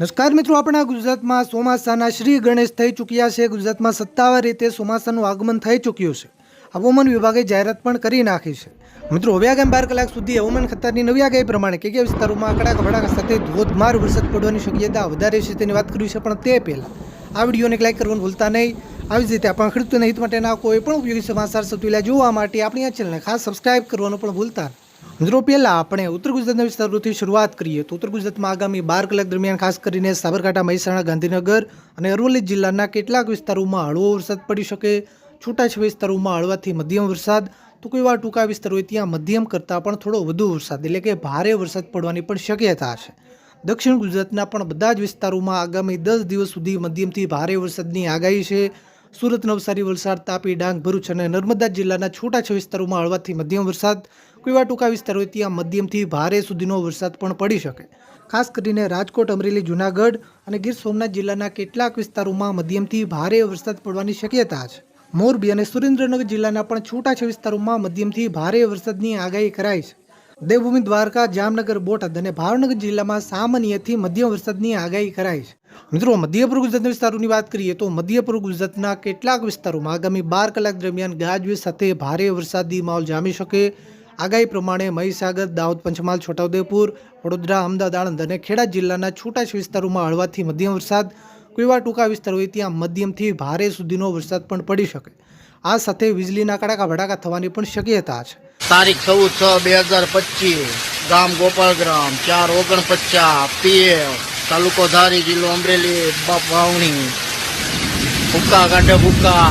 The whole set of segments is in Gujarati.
નમસ્કાર મિત્રો, આપણા ગુજરાતમાં ચોમાસાના શ્રી ગણેશ થઈ ચૂક્યા છે. ગુજરાતમાં સત્તાવાર રીતે ચોમાસાનું આગમન થઈ ચૂક્યું છે. હવામાન વિભાગે જાહેરાત પણ કરી નાખી છે. મિત્રો હવે આગામી બાર કલાક સુધી હવામાન ખાતાની નવી આગાહી પ્રમાણે કે કયા વિસ્તારોમાં કડાકા ભડાકા સાથે ધોધમાર વરસાદ પડવાની શક્યતા વધારે છે તેની વાત કરવી છે પણ તે પહેલાં આ વિડીયોને લાઈક કરવાનું ભૂલતા નહીં. આવી જ રીતે આપણા ખેડૂતોના હિત માટેના કોઈ પણ ઉપયોગી સમાચાર સૌથી જોવા માટે આપણી આ ચેનલને ખાસ સબસ્ક્રાઈબ કરવાનું પણ ભૂલતા નહીં. મિત્રો, પહેલાં આપણે ઉત્તર ગુજરાતના વિસ્તારોથી શરૂઆત કરીએ તો ઉત્તર ગુજરાતમાં આગામી બાર કલાક દરમિયાન ખાસ કરીને સાબરકાંઠા, મહેસાણા, ગાંધીનગર અને અરવલ્લી જિલ્લાના કેટલાક વિસ્તારોમાં હળવો વરસાદ પડી શકે. છૂટાછવાયા વિસ્તારોમાં હળવાથી મધ્યમ વરસાદ તો કોઈ વાર ટૂંકા વિસ્તાર હોય ત્યાં મધ્યમ કરતાં પણ થોડો વધુ વરસાદ, એટલે કે ભારે વરસાદ પડવાની પણ શક્યતા છે. દક્ષિણ ગુજરાતના પણ બધા જ વિસ્તારોમાં આગામી દસ દિવસ સુધી મધ્યમથી ભારે વરસાદની આગાહી છે. સુરત નવસારી વલસાડ તાપી ડાંગ, ભરૂચ અને નર્મદા જિલ્લાના છૂટાછા વિસ્તારોમાં હળવાથી મધ્યમ વરસાદ. કોઈવા ટૂંકા વિસ્તાર ત્યાં મધ્યમથી ભારે સુધીનો વરસાદ પણ પડી શકે. ખાસ કરીને રાજકોટ, અમરેલી, જુનાગઢ અને ગીર સોમનાથ જિલ્લાના કેટલાક વિસ્તારોમાં મધ્યમથી ભારે વરસાદ પડવાની શક્યતા છે. મોરબી અને સુરેન્દ્રનગર જિલ્લાના પણ છૂટાછા વિસ્તારોમાં મધ્યમથી ભારે વરસાદની આગાહી કરાઈ છે. દેવભૂમિ દ્વારકા જામનગર બોટાદ અને ભાવનગર જિલ્લામાં સામાન્યથી મધ્યમ વરસાદની આગાહી કરાઈ છે. મિત્રો, મધ્યપૂર્વ ગુજરાતના વિસ્તારોની વાત કરીએ તો મધ્યપૂર્વ ગુજરાતના કેટલાક વિસ્તારોમાં આગામી બાર કલાક દરમિયાન ગાજવીજ સાથે ભારે વરસાદી માહોલ જામી શકે. આગાહી પ્રમાણે મહીસાગર, દાહોદ, પંચમહાલ, છોટાઉદેપુર, વડોદરા, અમદાવાદ, આણંદ અને ખેડા જિલ્લાના છૂટાછ વિસ્તારોમાં હળવાથી મધ્યમ વરસાદ કોઈ એવા ટૂંકા વિસ્તાર હોય ત્યાં મધ્યમથી ભારે સુધીનો વરસાદ પણ પડી શકે. આ સાથે વીજળીના કડાકા ભડાકા થવાની પણ શક્યતા છે. તારીખ ચૌદ છ બે હજાર પચીસ, ગામ ગોપાલગ્રામ, ચાર ઓગણપચાસ પીએફ તાલુકો ધારી જિલ્લો અમરેલી વાવણી ભૂકા કાંઠે ભૂકા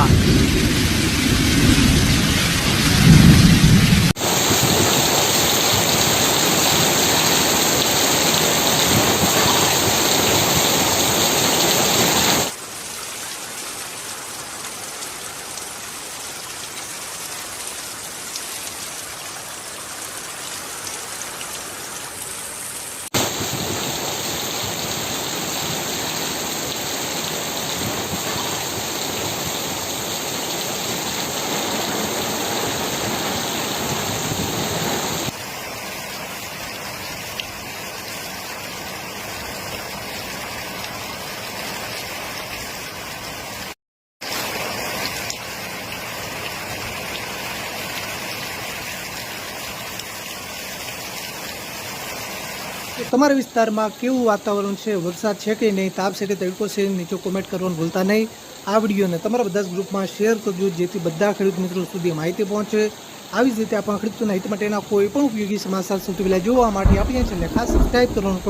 તમારા વિસ્તારમાં કેવું વાતાવરણ છે? વરસાદ છે કે નહીં? તાપ છે કે તડકો છે? નીચે કોમેન્ટ કરવાનું ભૂલતા નહીં. આ વિડીયોને તમારા બધા જ ગ્રુપમાં શેર કરજો, જેથી બધા ખેડૂત મિત્રો સુધી માહિતી પહોંચે. આવી જ રીતે આપણા ખેડૂતોના હિત માટેના કોઈ પણ ઉપયોગી સમાચાર સૌથી પહેલાં જોવા માટે આપણી ચેનલને ખાસ સબસ્ક્રાઈબ કરવાનું